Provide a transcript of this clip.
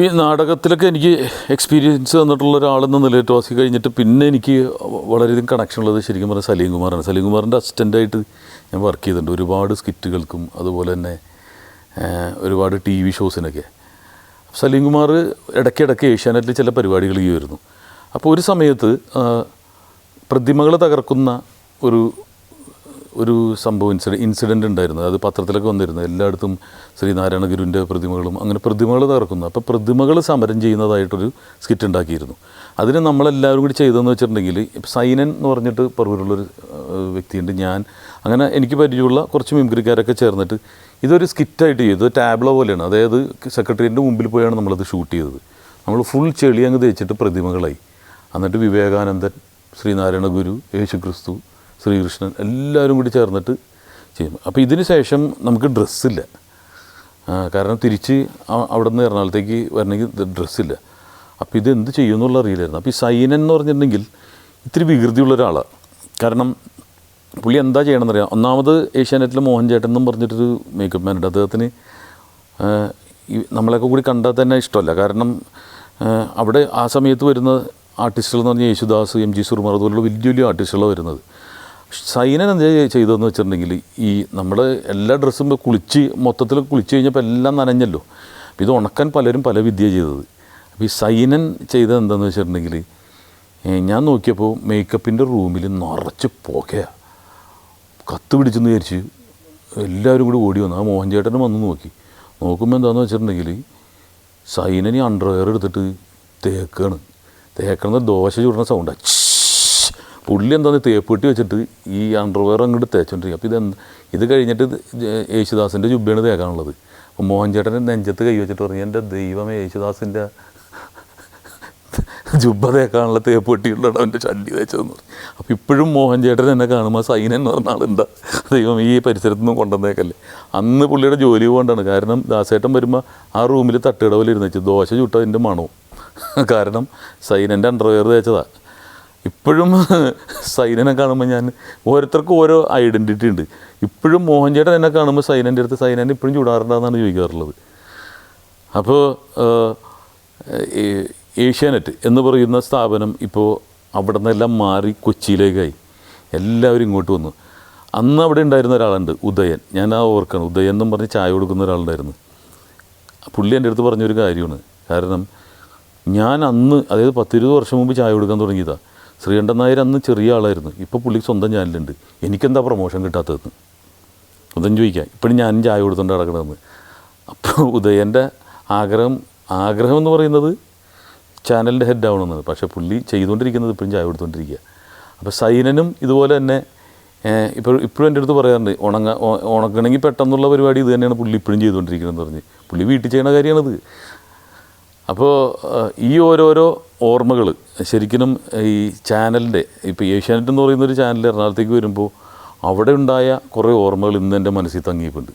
ഈ നാടകത്തിലൊക്കെ എനിക്ക് എക്സ്പീരിയൻസ് തന്നിട്ടുള്ള ഒരാളെന്ന നിലയിൽ ടോസി കഴിഞ്ഞിട്ട് പിന്നെ എനിക്ക് വളരെയധികം കണക്ഷൻ ഉള്ളത് ശരിക്കും പറഞ്ഞാൽ സലീം കുമാറാണ്. സലീം കുമാറിന്റെ അസിസ്റ്റന്റായിട്ട് ഞാൻ വർക്ക് ചെയ്തിട്ടുണ്ട്. ഒരുപാട് സ്കിറ്റുകൾക്കും അതുപോലെ തന്നെ ഒരുപാട് ടി വി ഷോസിനൊക്കെ സലീം കുമാർ ഇടയ്ക്കിടയ്ക്ക് ഏഷ്യാനെറ്റിൽ ചില പരിപാടികൾ ചെയ്യുമായിരുന്നു. അപ്പോൾ ഒരു സമയത്ത് പ്രതിമകളെ തകർക്കുന്ന ഒരു ഒരു സംഭവം ഇൻസിഡ ഇൻസിഡന്റ് ഉണ്ടായിരുന്നു. അത് പത്രത്തിലൊക്കെ വന്നിരുന്നു. എല്ലായിടത്തും ശ്രീനാരായണ ഗുരുവിന്റെ പ്രതിമകളും അങ്ങനെ പ്രതിമകൾ തകർക്കുന്നു. അപ്പോൾ പ്രതിമകൾ സമരം ചെയ്യുന്നതായിട്ടൊരു സ്കിറ്റ് ഉണ്ടാക്കിയിരുന്നു. അതിന് നമ്മളെല്ലാവരും കൂടി ചെയ്തതെന്ന് വെച്ചിട്ടുണ്ടെങ്കിൽ സൈനൻ എന്ന് പറഞ്ഞിട്ട് പറവൂരുള്ളൊരു ഏഹ്, വ്യക്തിയുണ്ട്. ഞാൻ അങ്ങനെ എനിക്ക് പരിചയമുള്ള കുറച്ച് മിമിക്രിക്കാരൊക്കെ ചേർന്നിട്ട് ഇതൊരു സ്കിറ്റായിട്ട് ചെയ്തു. ടാബ്ലോ പോലെയാണ്. അതായത് സെക്രട്ടറിയേറ്റിന്റെ മുമ്പിൽ പോയാണ് നമ്മളത് ഷൂട്ട് ചെയ്തത്. നമ്മൾ ഫുൾ ചെളി അങ്ങ് തേച്ചിട്ട് പ്രതിമകളായി. എന്നിട്ട് വിവേകാനന്ദൻ ശ്രീനാരായണ ഗുരു യേശുക്രിസ്തു ശ്രീകൃഷ്ണൻ എല്ലാവരും കൂടി ചേർന്നിട്ട് ചെയ്യും. അപ്പോൾ ഇതിന് ശേഷം നമുക്ക് ഡ്രസ്സില്ല കാരണം തിരിച്ച് അവിടെ നിന്ന് എറണാകുളത്തേക്ക് വരണമെങ്കിൽ ഡ്രസ്സില്ല അപ്പോൾ ഇത് എന്ത് ചെയ്യുമെന്നുള്ള അറിയില്ലായിരുന്നു. അപ്പോൾ ഈ സൈനൻ എന്ന് പറഞ്ഞിട്ടുണ്ടെങ്കിൽ ഇത്തിരി വികൃതിയുള്ള ഒരാളാണ് കാരണം പുള്ളി എന്താ ചെയ്യണമെന്നറിയാം. ഒന്നാമത് ഏഷ്യാനെറ്റിൽ മോഹൻ ചേട്ടൻ എന്നും പറഞ്ഞിട്ടൊരു മേക്കപ്പ് മാൻ ഉണ്ട്. അദ്ദേഹത്തിന് നമ്മളെയൊക്കെ കൂടി കണ്ടാൽ തന്നെ ഇഷ്ടമല്ല. കാരണം അവിടെ ആ സമയത്ത് വരുന്ന ആർട്ടിസ്റ്റുകൾ എന്ന് പറഞ്ഞാൽ യേശുദാസ് എം ജി സുർമാർ അതുപോലുള്ള വലിയ വലിയ ആർട്ടിസ്റ്റുകളാണ് വരുന്നത്. സൈനൻ എന്താ ചെയ്തതെന്ന് വെച്ചിട്ടുണ്ടെങ്കിൽ ഈ നമ്മൾ എല്ലാ ഡ്രസ്സും കുളിച്ച് മൊത്തത്തിൽ കുളിച്ച് കഴിഞ്ഞപ്പോൾ എല്ലാം നനഞ്ഞല്ലോ. അപ്പോൾ ഇത് ഉണക്കാൻ പലരും പല വിദ്യ ചെയ്തത്. അപ്പോൾ ഈ സൈനൻ ചെയ്തത് എന്താണെന്ന് വെച്ചിട്ടുണ്ടെങ്കിൽ ഞാൻ നോക്കിയപ്പോൾ മേക്കപ്പിന്റെ റൂമിൽ നിറച്ച് പുകയാണ് കത്ത് പിടിച്ചെന്ന് വിചാരിച്ച് എല്ലാവരും കൂടി ഓടി വന്നു. ആ മോഹൻ ചേട്ടനും വന്ന് നോക്കി. നോക്കുമ്പോൾ എന്താണെന്ന് വെച്ചിട്ടുണ്ടെങ്കിൽ സൈനൻ ഈ അണ്ടർവെയർ എടുത്തിട്ട് തേക്കാണ്. തേക്കണത് ദോശ ചുടുന്ന സൗണ്ടാണ് പുള്ളി എന്താന്ന് തേപ്പെട്ടി വെച്ചിട്ട് ഈ അണ്ടർവെയർ അങ്ങോട്ട് തേച്ചോണ്ടിരിക്കും. അപ്പോൾ ഇത് ഇത് കഴിഞ്ഞിട്ട് യേശുദാസിന്റെ ജുബ്ബയാണ് തേക്കാനുള്ളത്. അപ്പോൾ മോഹൻചേട്ടൻ നെഞ്ചത്ത് കൈ വെച്ചിട്ട് പറഞ്ഞു എന്റെ ദൈവമേ യേശുദാസിന്റെ ജുബ്ബ തേക്കാനുള്ള തേപ്പ് പെട്ടിയുള്ളതാണ് അവന്റെ ചണ്ടി തേച്ചതെന്ന് പറഞ്ഞു. അപ്പോൾ ഇപ്പോഴും മോഹൻചേട്ടൻ എന്നെ കാണുമ്പോൾ സൈനൻ എന്ന് പറഞ്ഞ ആളുണ്ടാ ദൈവം ഈ പരിസരത്ത് നിന്ന് കൊണ്ടുവന്നേക്കല്ലേ. അന്ന് പുള്ളിയുടെ ജോലി കൊണ്ടാണ് കാരണം ദാസേട്ടൻ വരുമ്പോൾ ആ റൂമിൽ തട്ടുകടവിൽ ഇരുന്ന് വെച്ച് ദോശ ചുട്ടതിന്റെ മണവും. കാരണം സൈനന്റെ അണ്ടർവെയർ തേച്ചതാ. ഇപ്പോഴും സൈനനെ കാണുമ്പോൾ ഞാൻ ഓരോരുത്തർക്കും ഓരോ ഐഡന്റിറ്റി ഉണ്ട്. ഇപ്പോഴും മോഹൻ ചേട്ടൻ എന്നെ കാണുമ്പോൾ സൈനന്റെ അടുത്ത് സൈനൻ ഇപ്പോഴും ചൂടാറുണ്ടെന്നാണ് ചോദിക്കാറുള്ളത്. അപ്പോൾ ഏഷ്യാനെറ്റ് എന്ന് പറയുന്ന സ്ഥാപനം ഇപ്പോൾ അവിടെ നിന്നെല്ലാം മാറി കൊച്ചിയിലേക്കായി. എല്ലാവരും ഇങ്ങോട്ട് വന്നു. അന്ന് അവിടെ ഉണ്ടായിരുന്ന ഒരാളുണ്ട് ഉദയൻ. ഞാൻ ആ ഓർക്കണം. ഉദയൻ എന്നും പറഞ്ഞ് ചായ കൊടുക്കുന്ന ഒരാളുണ്ടായിരുന്നു. പുള്ളി എന്റെ അടുത്ത് പറഞ്ഞൊരു കാര്യമാണ്. കാരണം ഞാൻ അന്ന് അതായത് പത്തിരുപത് വർഷം മുമ്പ് ചായ കൊടുക്കാൻ തുടങ്ങിയതാണ് ശ്രീകണ്ഠൻ നായർ അന്ന് ചെറിയ ആളായിരുന്നു. ഇപ്പോൾ പുള്ളിക്ക് സ്വന്തം ചാനലുണ്ട്. എനിക്കെന്താ പ്രൊമോഷൻ കിട്ടാത്തതെന്ന്. അതും ചോദിക്കാം. ഇപ്പോഴും ഞാനും ചായ കൊടുത്തുകൊണ്ട് നടക്കണമെന്ന് അപ്പോൾ ഉദയന്റെ ആഗ്രഹം ആഗ്രഹം എന്ന് പറയുന്നത് ചാനലിന്റെ ഹെഡ് ആവണമെന്നാണ് പക്ഷേ പുള്ളി ചെയ്തുകൊണ്ടിരിക്കുന്നത് ഇപ്പോഴും ചായ കൊടുത്തുകൊണ്ടിരിക്കുക അപ്പോൾ സൈനനും ഇതുപോലെ തന്നെ ഇപ്പോൾ ഇപ്പോഴും എന്റെ അടുത്ത് പറയാറുണ്ട് ഉണങ്ങ ഉണക്കണമെങ്കിൽ പെട്ടെന്നുള്ള പരിപാടി ഇത് തന്നെയാണ് പുള്ളി ഇപ്പോഴും ചെയ്തുകൊണ്ടിരിക്കുന്നത് പറഞ്ഞ്. പുള്ളി വീട്ടിൽ ചെയ്യുന്ന കാര്യമാണത് അപ്പോൾ ഈ ഓരോരോ ഓർമ്മകൾ ശരിക്കും ഈ ചാനലിന്റെ ഇപ്പോൾ ഏഷ്യാനെറ്റ് എന്ന് പറയുന്ന ഒരു ചാനൽ എറണാകുളത്തേക്ക് വരുമ്പോൾ അവിടെ ഉണ്ടായ കുറേ ഓർമ്മകൾ ഇന്ന് എന്റെ മനസ്സിൽ തങ്ങിയിട്ടുണ്ട്.